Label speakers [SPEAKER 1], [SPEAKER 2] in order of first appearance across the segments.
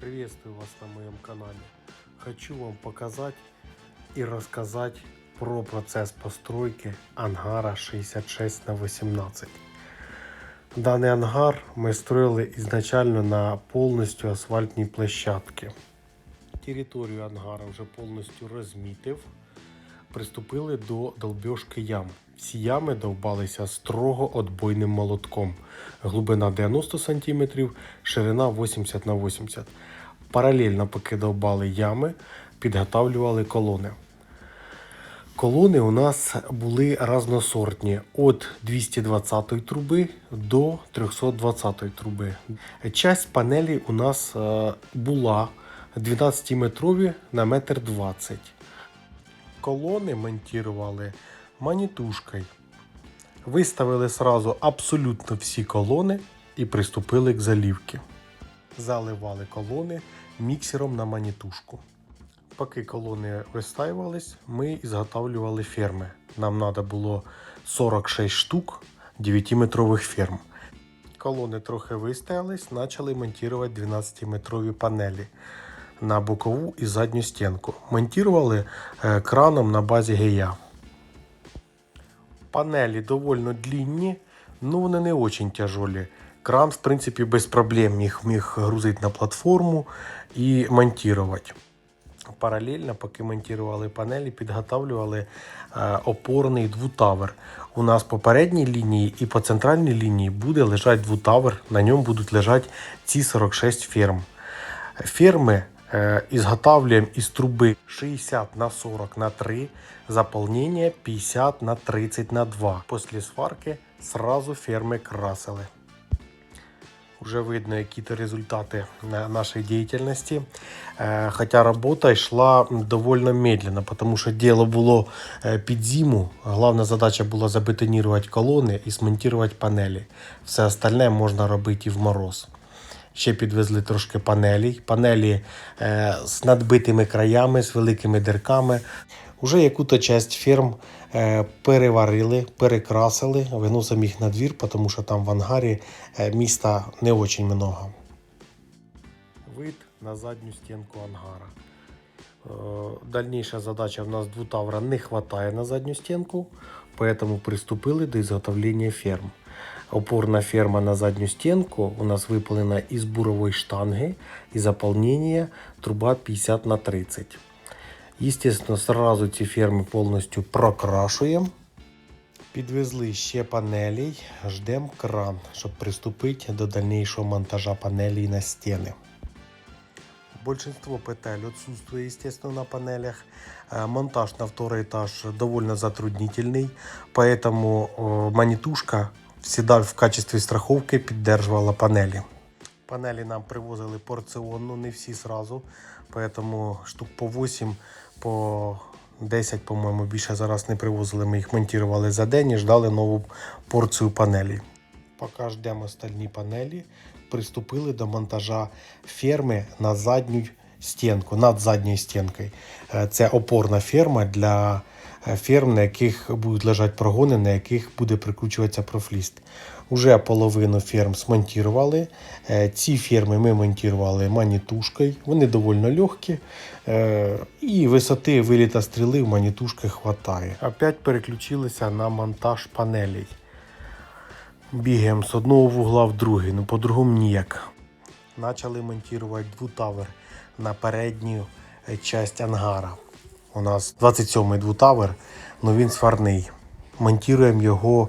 [SPEAKER 1] Приветствую вас на моем канале. Хочу вам показать и рассказать про процесс постройки ангара 66 на 18. Даний ангар ми строили изначально на полностью асфальтній площадке. Територію ангара вже полностью розмітив. Приступили до долбьошки ям. Всі ями довбалися строго отбойним молотком. Глибина 90 см, ширина 80 на 80 Паралельно, поки довбали ями, підготавлювали колони. Колони у нас були разносортні від 220 труби до 320 труби. Часть панелі у нас е, була 12-метрові на 1,20 м. Колони монтували манітушкою. Виставили сразу абсолютно всі колони і приступили к заливці. Заливали колони міксером на манітушку. Поки колони вистаювались, ми зготавлювали ферми. Нам треба було 46 штук 9-метрових ферм. Колони трохи вистоялись, почали монтувати 12-метрові панелі на бокову і задню стінку. Монтували е, краном на базі ГЕЯ. Панелі довольно длинні, но вони не очень тяжелі. Кран, в принципі, без проблем міг, міг грузити на платформу і монтувати. Паралельно, поки монтували панелі, підготавлювали е, опорний двутавер. У нас по передній лінії і по центральній лінії буде лежати двутавер. На ньому будуть лежати ці 46 ферм. Ферми изготавливаем из трубы 60 на 40 на 3, заполнение 50 на 30 на 2. После сварки сразу ферми красили. Уже видно які-то результати на- нашей деятельности. Э, Хотя робота йшла довольно медленно, потому що діло було е, під зиму. Головна задача була забетонувати колони і смонтувати панелі. Все остальне можна робити і в мороз. Ще підвезли трошки. Панелі е, з надбитими краями, з великими дирками. Уже яку-то часть ферм е, переварили, перекрасили, виносимо їх на двір, тому що там в ангарі е, міста не дуже много. Вид на задню стінку ангара. Е, Дальніша задача в нас двутавра не хватає на задню стінку, поэтому приступили до изготовления ферм. Опорна ферма на задню стенку у нас выполнена из буровой штанги и заполнение труба 50 на 30. Естественно, сразу ці ферми повністю прокрашуємо. Підвезли ще панелей, ждемо кран, щоб приступити до дальнейшего монтажа панелей на стіни. Большинство петель отсутствует, естественно, на панелях. Э, Монтаж на второй этаж довольно затруднительный, поэтому э, манитушка всегда в качестве страховки піддержувала панелі. Панелі нам привозили порціонно, не всі сразу, поэтому штук по 8, по 10, по-моєму, більше зараз не привозили. Ми їх монтували за день і ждали нову порцію панелі. Поки ждемо остальні панелі, приступили до монтажа ферми на задню стінку, над задньою стінкою. Е, Це опорна ферма для ферм, на яких будуть лежати прогони, на яких буде прикручуватися профліст. Уже половину ферм смонтували. Е, Ці ферми ми монтували манітушкою. Вони доволі легкі. е, І висоти виліта стріли в манітушки хватає. Опять переключилися на монтаж панелей. Бігаємо з одного вугла в другий, ну по-другому ніяк. Почали монтувати двутавер на передню е, часть ангара. У нас 27-й двутавер, але він сварний. Монтуємо його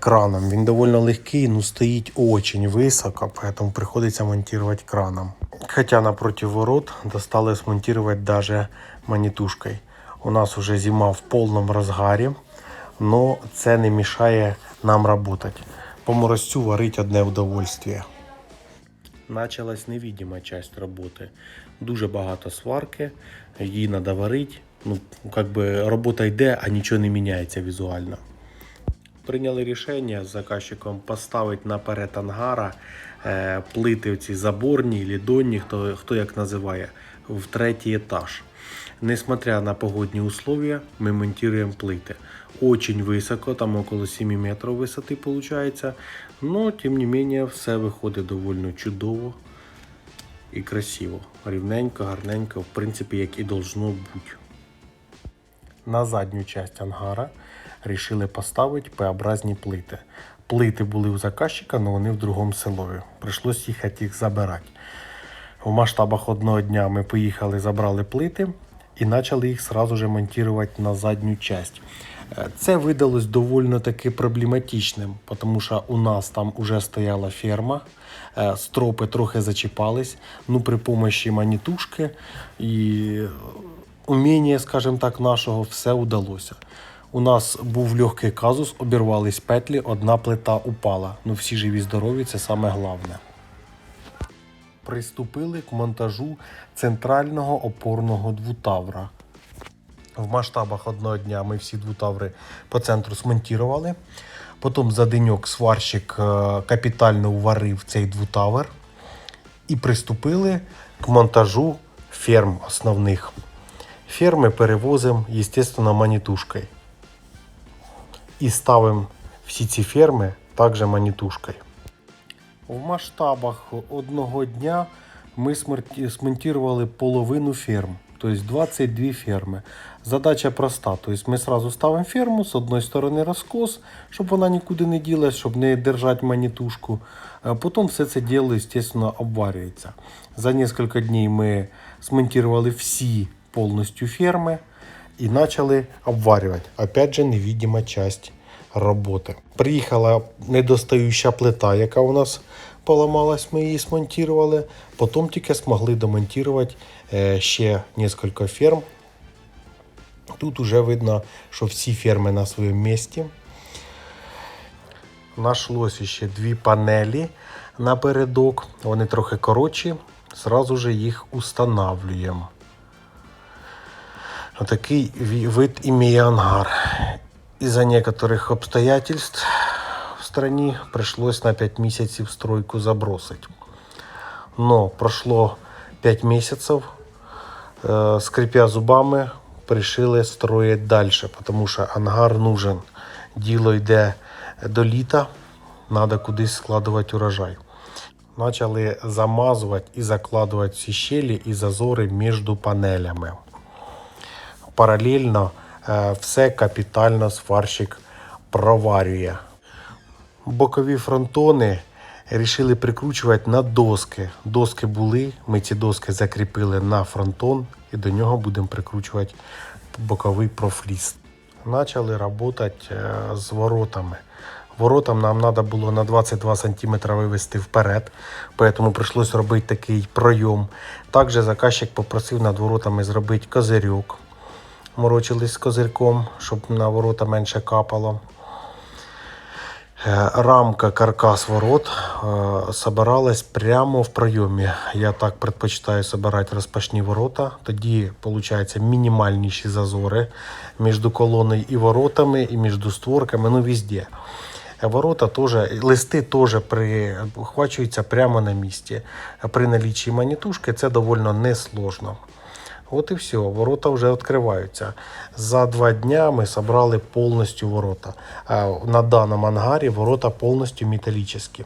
[SPEAKER 1] краном. Він доволі легкий, але стоїть дуже високо, тому приходиться монтувати краном. Хоча напроти ворот достали смонтувати навіть манітушкою. У нас вже зима в повному розгарі, але це не мішає нам працювати. По морозцю варить одне удовольствие. Началась невидима часть роботи. Дуже багато сварки, її треба варити. Ну, как би робота йде, а нічого не міняється візуально. Прийняли рішення з заказчиком поставити наперед ангара е, плити ці заборні, лідонні, хто, хто як називає, в третій етаж. Несмотря на погодні условия, ми монтуємо плити. Очень високо, там около 7 метрів висоти виходить. Но, тим не менее, все виходить доволі чудово. і красиво. Рівненько, гарненько, в принципі, як і должно бути. На задню часть ангара рішили поставити П-образні плити. Плити були у заказчика, але вони в другому селові. Прийшлось їхати їх забирати. В масштабах одного дня ми поїхали, забрали плити і почали їх сразу же монтувати на задню часть. Е, Це видалось доволі таки проблематичним, тому що у нас там вже стояла ферма, е, стропи трохи зачіпались. Ну, при помощі манітушки і уміння, скажімо так, нашого все удалося. У нас був легкий казус, обірвались петлі, одна плита упала. Ну всі живі, здорові, це саме головне. Приступили к монтажу центрального опорного двутавра. В масштабах одного дня ми всі двутаври по центру смонтували. Потім за деньок сварщик е, капітально уварив цей двутавр. І приступили к монтажу ферм основних. Ферми перевозимо, звісно, манітушкою. І ставимо всі ці ферми також манітушкою. В масштабах одного дня ми смонтували половину ферм, тобто 22 ферми. Задача проста. Тобто ми сразу ставимо ферму, з одної сторони розкос, щоб вона нікуди не ділась, щоб не держати манітушку. Потім все це діло, звісно, обварюється. За кілька днів ми смонтували всі повністю ферми і почали обварювати. Опять же, невидима часть роботи. Приїхала недостаюча плита, яка у нас поламалась, ми її смонтували. Потім тільки змогли домонтувати е, ще кілька ферм. Тут вже видно, що всі ферми на своєму місці. Нашлося ще дві панелі напередок. Вони трохи коротші. Зразу же їх устанавлюємо. Отакий ві- вид імеє ангар. Из-за некоторых обстоятельств в стране пришлось на 5 месяцев стройку забросить. Но прошло 5 месяцев, э, скрипя зубами, решили строить дальше, потому что ангар нужен. Діло йде до літа, треба кудись складувати урожай. Почали замазувати і закладувати всі щелі і зазори між панелями паралельно е, все капітально сварщик проварює. Бокові фронтони рішили прикручувати на доски. Доски були, ми ці доски закріпили на фронтон і до нього будемо прикручувати боковий профліст. Почали працювати е, з воротами. Воротам нам треба було на 22 см вивести вперед, тому прийшлось робити такий пройом. Також заказчик попросив над воротами зробити козирьок морочились з козирком, щоб на ворота менше капало. Е, Рамка, каркас ворот е, собиралась прямо в пройомі. Я так предпочитаю собирати розпашні ворота. Тоді виходить мінімальніші зазори між колоною і воротами, і між створками, ну везде. Е, Ворота теж, листи теж прихвачуються прямо на місці. При наліччі манітушки це доволі несложно. От і все, ворота вже відкриваються. За два дня ми зібрали повністю ворота. На даному ангарі ворота повністю металічні.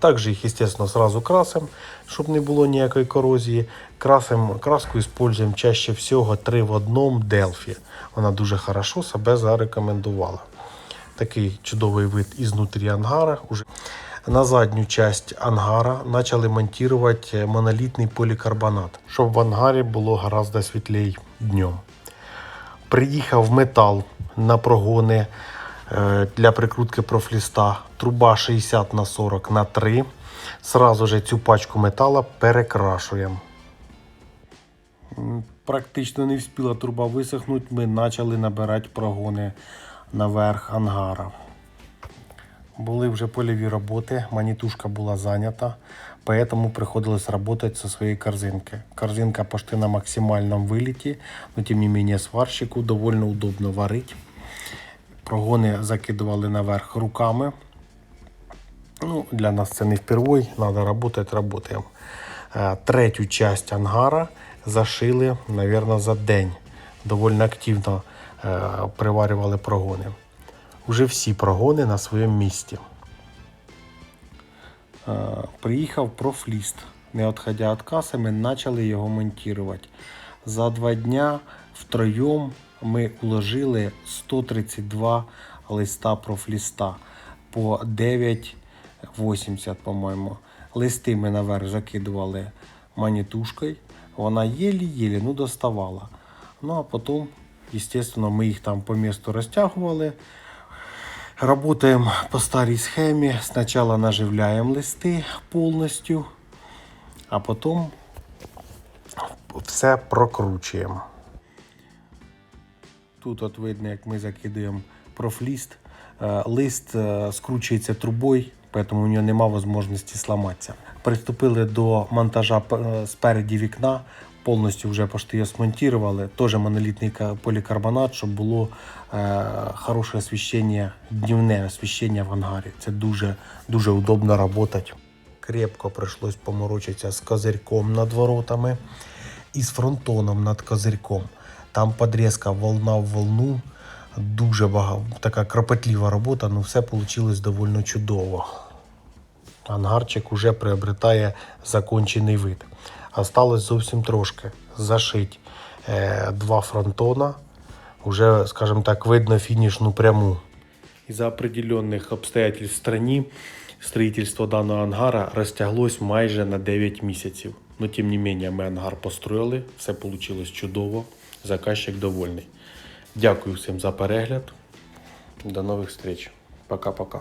[SPEAKER 1] Також їх, звісно, сразу красимо, щоб не було ніякої корозії. Красим, краску використовуємо чаще всього 3 в одному Delphi. Вона дуже хорошо себе зарекомендувала. Такий чудовий вид ізнутрі ангара. На задню часть ангара почали монтувати монолітний полікарбонат, щоб в ангарі було гораздо світлей днем. Приїхав метал на прогони е, для прикрутки профліста. Труба 60 на 40 на 3. Сразу же цю пачку метала перекрашуємо. Практично не встигла труба висохнути, ми почали набирати прогони наверх ангара. Були вже польові роботи, манітушка була зайнята, поэтому приходилось працювати зі своєї корзинки. Корзинка почти на максимальному виліті, но тим не менее сварщику довольно удобно варити. Прогони закидували наверх руками. Ну, для нас це не впервой, треба працювати, працюємо. Е, Третю часть ангара зашили, мабуть, за день. Доволі активно е, приварювали прогони. Уже всі прогони на своєму місці. Е, Приїхав профліст. не відходя від каси, ми почали його монтувати. За два дня втроєм ми уложили 132 листа профліста по 9,80, по-моєму. Листи ми наверх закидували манітушкою. Вона єлі-єлі ну, доставала. Ну а потім, естественно, ми їх там по місту розтягували. Работаем по старій схемі. Спочатку наживляємо листи повністю, а потім все прокручуємо. Тут от видно, як ми закидуємо профліст. Е, Лист е, скручується трубою, тому у нього немає можливості зламатися. Приступили до монтажа е, спереді вікна. Повністю вже почти його смонтували. Теж монолітний ка- полікарбонат, щоб було е, хороше освіщення, днівне освіщення в ангарі. Це дуже, дуже удобно працювати. Крепко прийшлось поморочитися з козирьком над воротами і з фронтоном над козирьком. Там подрізка волна в волну. Дуже багато, така кропотлива робота, але все вийшло доволі чудово. Ангарчик уже приобретає закончений вид. Осталось зовсім трошки зашить е, два фронтона. Уже, скажімо так, видно фінішну пряму. Из-за определенных обстоятельств в стране строительство данного ангара розтяглось майже на 9 місяців. Но тим не менее ми ангар построїли, все вийшло чудово, заказчик довольний. Дякую всім за перегляд. До нових встреч. Пока-пока.